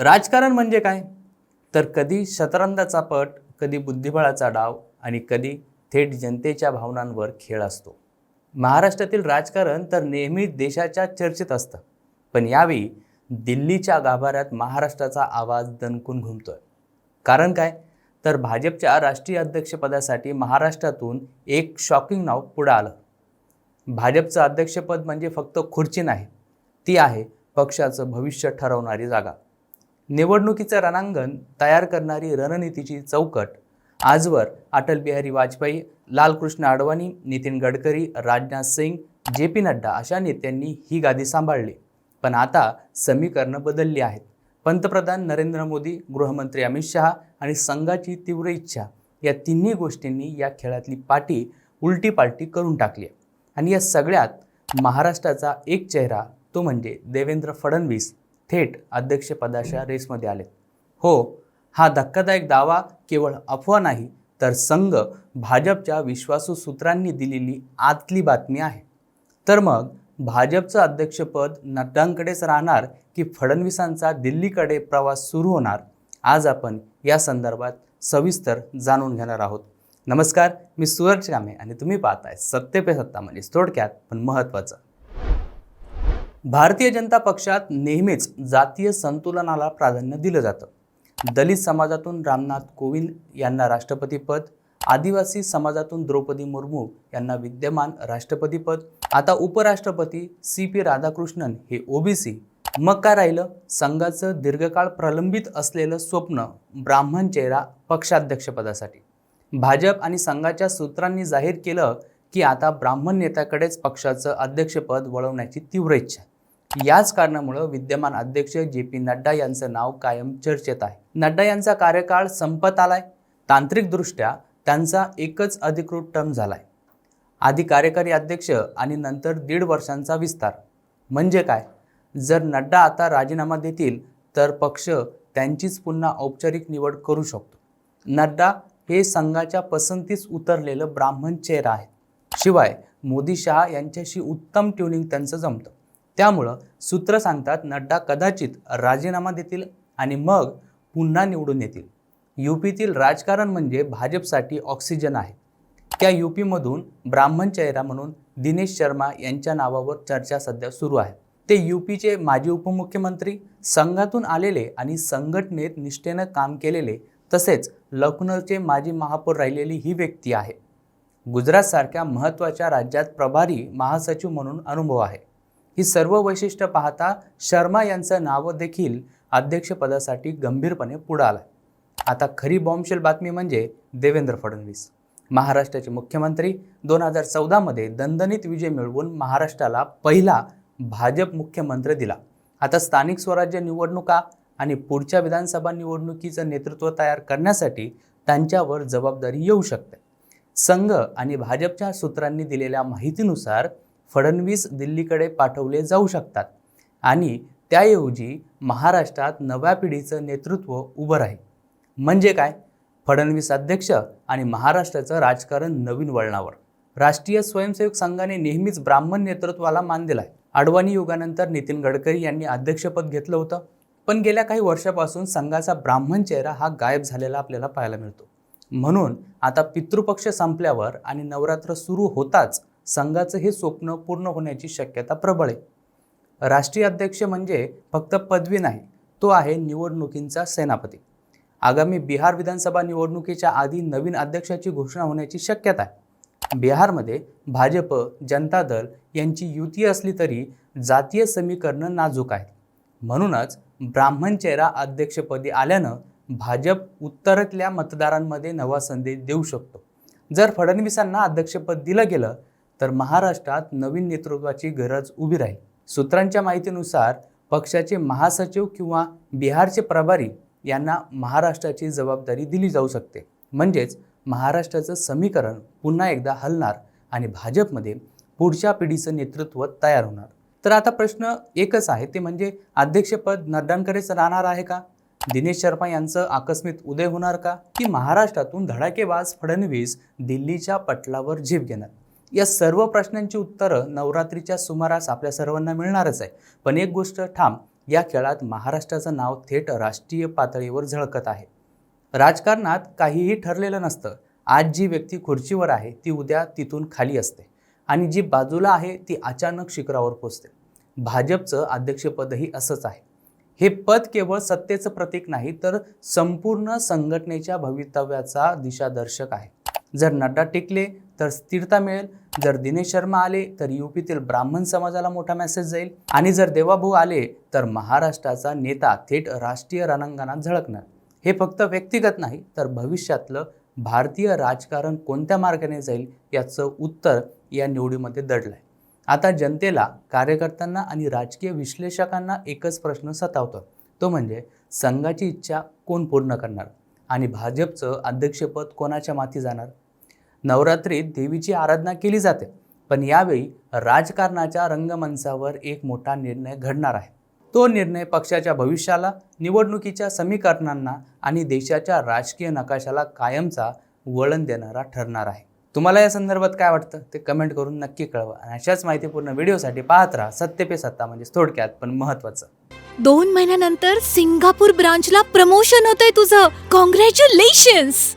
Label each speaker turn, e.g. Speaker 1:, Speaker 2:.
Speaker 1: राजकारण म्हणजे काय? तर कधी शतरंजाचा पट कधी बुद्धिबळाचा डाव आणि कधी थेट जनतेच्या भावनांवर खेळ असतो. महाराष्ट्रातील राजकारण तर नेहमी देशाच्या चर्चेत असतं. पण यावेळी दिल्लीच्या गाभाऱ्यात महाराष्ट्राचा आवाज दणकून घुमतोय. कारण काय? तर भाजपच्या राष्ट्रीय अध्यक्षपदासाठी महाराष्ट्रातून एक शॉकिंग नाव पुढं आलं. भाजपचं अध्यक्षपद म्हणजे फक्त खुर्ची नाही ती आहे पक्षाचं भविष्य ठरवणारी जागा. निवडणुकीचं रणांगण तयार करणारी रणनीतीची चौकट. आजवर अटल बिहारी वाजपेयी लालकृष्ण अडवाणी नितीन गडकरी राजनाथ सिंग जे पी नड्डा अशा नेत्यांनी ही गादी सांभाळली. पण आता समीकरणं बदलली आहेत. पंतप्रधान नरेंद्र मोदी गृहमंत्री अमित शहा आणि संघाची तीव्र इच्छा या तिन्ही गोष्टींनी या खेळातली पाटी उलटी पालटी करून टाकली आहे. आणि या सगळ्यात महाराष्ट्राचा एक चेहरा तो म्हणजे देवेंद्र फडणवीस. थेट अध्यक्षपदाच्या रेसमध्ये आले हो हा धक्कादायक दावा केवळ अफवा नाही तर संघ भाजपच्या विश्वासू सूत्रांनी दिलेली आतली बातमी आहे. तर मग भाजपचं अध्यक्षपद नड्डांकडेच राहणार की फडणवीसांचा दिल्लीकडे प्रवास सुरू होणार? आज आपण या संदर्भात सविस्तर जाणून घेणार आहोत. नमस्कार मी सूरज कामे आणि तुम्ही पाहताय सत्य पे सत्ता म्हणजे थोडक्यात पण महत्त्वाचं. भारतीय जनता पक्षात नेहमीच जातीय संतुलनाला प्राधान्य दिलं जातं. दलित समाजातून रामनाथ कोविंद यांना राष्ट्रपतीपद आदिवासी समाजातून द्रौपदी मुर्मू यांना विद्यमान राष्ट्रपतीपद आता उपराष्ट्रपती सी पी राधाकृष्णन हे ओबीसी मग काय राहिलं? संघाचं दीर्घकाळ प्रलंबित असलेलं स्वप्न ब्राह्मण चेहरा पक्षाध्यक्षपदासाठी. भाजप आणि संघाच्या सूत्रांनी जाहीर केलं की आता ब्राह्मण नेत्याकडेच पक्षाचं अध्यक्षपद वळवण्याची तीव्र इच्छा. याच कारणामुळं विद्यमान अध्यक्ष जे पी नड्डा यांचं नाव कायम चर्चेत आहे. नड्डा यांचा कार्यकाळ संपत आलाय. तांत्रिकदृष्ट्या त्यांचा एकच अधिकृत टर्म झालाय. आधी कार्यकारी अध्यक्ष आणि नंतर दीड वर्षांचा विस्तार. म्हणजे काय? जर नड्डा आता राजीनामा देतील तर पक्ष त्यांचीच पुन्हा औपचारिक निवड करू शकतो. नड्डा हे संघाच्या पसंतीस उतरलेलं ब्राह्मण चेहरा आहे शिवाय मोदी शहा यांच्याशी उत्तम ट्युनिंग त्यांचं जमतं. त्यामुळं सूत्र सांगतात नड्डा कदाचित राजीनामा देतील आणि मग पुन्हा निवडून येतील. यूपीतील राजकारण म्हणजे भाजपसाठी ऑक्सिजन आहे. त्या यूपीमधून ब्राह्मण चेहरा म्हणून दिनेश शर्मा यांच्या नावावर चर्चा सध्या सुरू आहे. ते यूपीचे माजी उपमुख्यमंत्री संघातून आलेले आणि संघटनेत निष्ठेनं काम केलेले तसेच लखनौचे माजी महापौर राहिलेली ही व्यक्ती आहे. गुजरातसारख्या महत्त्वाच्या राज्यात प्रभारी महासचिव म्हणून अनुभव आहे. ही सर्व वैशिष्ट्य पाहता शर्मा यांचं नाव देखील अध्यक्षपदासाठी गंभीरपणे पुढं आलं आता खरी बॉम्बशेल बातमी म्हणजे देवेंद्र फडणवीस. महाराष्ट्राचे मुख्यमंत्री दोन हजार चौदामध्ये दणदणीत विजय मिळवून महाराष्ट्राला पहिला भाजप मुख्यमंत्री दिला. आता स्थानिक स्वराज्य निवडणुका आणि पुढच्या विधानसभा निवडणुकीचं नेतृत्व तयार करण्यासाठी त्यांच्यावर जबाबदारी येऊ शकते. संघ आणि भाजपच्या सूत्रांनी दिलेल्या माहितीनुसार फडणवीस दिल्लीकडे पाठवले जाऊ शकतात. आणि त्याऐवजी महाराष्ट्रात नव्या पिढीचं नेतृत्व उभं राहील. म्हणजे काय? फडणवीस अध्यक्ष आणि महाराष्ट्राचं राजकारण नवीन वळणावर. राष्ट्रीय स्वयंसेवक संघाने नेहमीच ब्राह्मण नेतृत्वाला मान दिलाय. अडवाणी युगानंतर नितीन गडकरी यांनी अध्यक्षपद घेतलं होतं. पण गेल्या काही वर्षापासून संघाचा ब्राह्मण चेहरा हा गायब झालेला आपल्याला पाहायला मिळतो. म्हणून आता पितृपक्ष संपल्यावर आणि नवरात्र सुरू होताच संघाचं हे स्वप्न पूर्ण होण्याची शक्यता प्रबळ आहे. राष्ट्रीय अध्यक्ष म्हणजे फक्त पदवी नाही तो आहे निवडणुकींचा सेनापती. आगामी बिहार विधानसभा निवडणुकीच्या आधी नवीन अध्यक्षाची घोषणा होण्याची शक्यता आहे. बिहारमध्ये भाजप जनता दल यांची युती असली तरी जातीय समीकरणं नाजूक आहेत. म्हणूनच ब्राह्मण चेहरा अध्यक्षपदी आल्यानं भाजप उत्तरातल्या मतदारांमध्ये नवा संदेश देऊ शकतो. जर फडणवीसांना अध्यक्षपद दिलं गेलं तर महाराष्ट्रात नवीन नेतृत्वाची गरज उभी राहील. सूत्रांच्या माहितीनुसार पक्षाचे महासचिव किंवा बिहारचे प्रभारी यांना महाराष्ट्राची जबाबदारी दिली जाऊ शकते. म्हणजेच महाराष्ट्राचं समीकरण पुन्हा एकदा हलणार आणि भाजपमध्ये पुढच्या पिढीचं नेतृत्व तयार होणार. तर आता प्रश्न एकच आहे ते म्हणजे अध्यक्षपद नड्डांकडेच राहणार आहे का? दिनेश शर्मा यांचं आकस्मिक उदय होणार का? की महाराष्ट्रातून धडाकेबाज फडणवीस दिल्लीच्या पटलावर झेप घेणार? या सर्व प्रश्नांची उत्तरं नवरात्रीच्या सुमारास आपल्या सर्वांना मिळणारच आहे. पण एक गोष्ट ठाम या खेळात महाराष्ट्राचं नाव थेट राष्ट्रीय पातळीवर झळकत आहे. राजकारणात काहीही ठरलेलं नसतं. आज जी व्यक्ती खुर्चीवर आहे ती उद्या तिथून खाली असते. आणि जी बाजूला आहे ती अचानक शिखरावर पोचते. भाजपचं अध्यक्षपदही असंच आहे. हे पद केवळ सत्तेचं प्रतीक नाही तर संपूर्ण संघटनेच्या भवितव्याचा दिशादर्शक आहे. जर नड्डा टिकले तर स्थिरता मिळेल. जर दिनेश शर्मा आले तर युपीतील ब्राह्मण समाजाला मोठा मेसेज जाईल. आणि जर देवाभाऊ आले तर महाराष्ट्राचा नेता थेट राष्ट्रीय रणांगणात झळकणार. हे फक्त व्यक्तिगत नाही तर भविष्यातलं भारतीय राजकारण कोणत्या मार्गाने जाईल याचं उत्तर या निवडीमध्ये दडलं आहे आता जनतेला कार्यकर्त्यांना आणि राजकीय विश्लेषकांना एकच प्रश्न सतावतो. तो म्हणजे संघाची इच्छा कोण पूर्ण करणार? आणि भाजपचं अध्यक्षपद कोणाच्या माथी जाणार? नवरात्रीत देवीची आराधना केली जाते. पण यावेळी राजकारणाच्या रंगमंचावर एक मोठा निर्णय घडणार आहे. तो निर्णय पक्षाच्या भविष्याला निवडणुकीच्या समीकरणांना आणि देशाच्या राजकीय नकाशाला कायमचा वळण देणारा ठरणार आहे. तुम्हाला या संदर्भात काय वाटतं? ते कमेंट करून नक्की कळवा. आणि अशाच माहितीपूर्ण व्हिडिओसाठी पाहत राहा. सत्य पे सत्ता म्हणजे थोडक्यात पण महत्त्वाचं.
Speaker 2: दोन महिन्यानंतर सिंगापूर ब्रांचला प्रमोशन होतंय तुझं. कॉंग्रॅच्युलेशन्स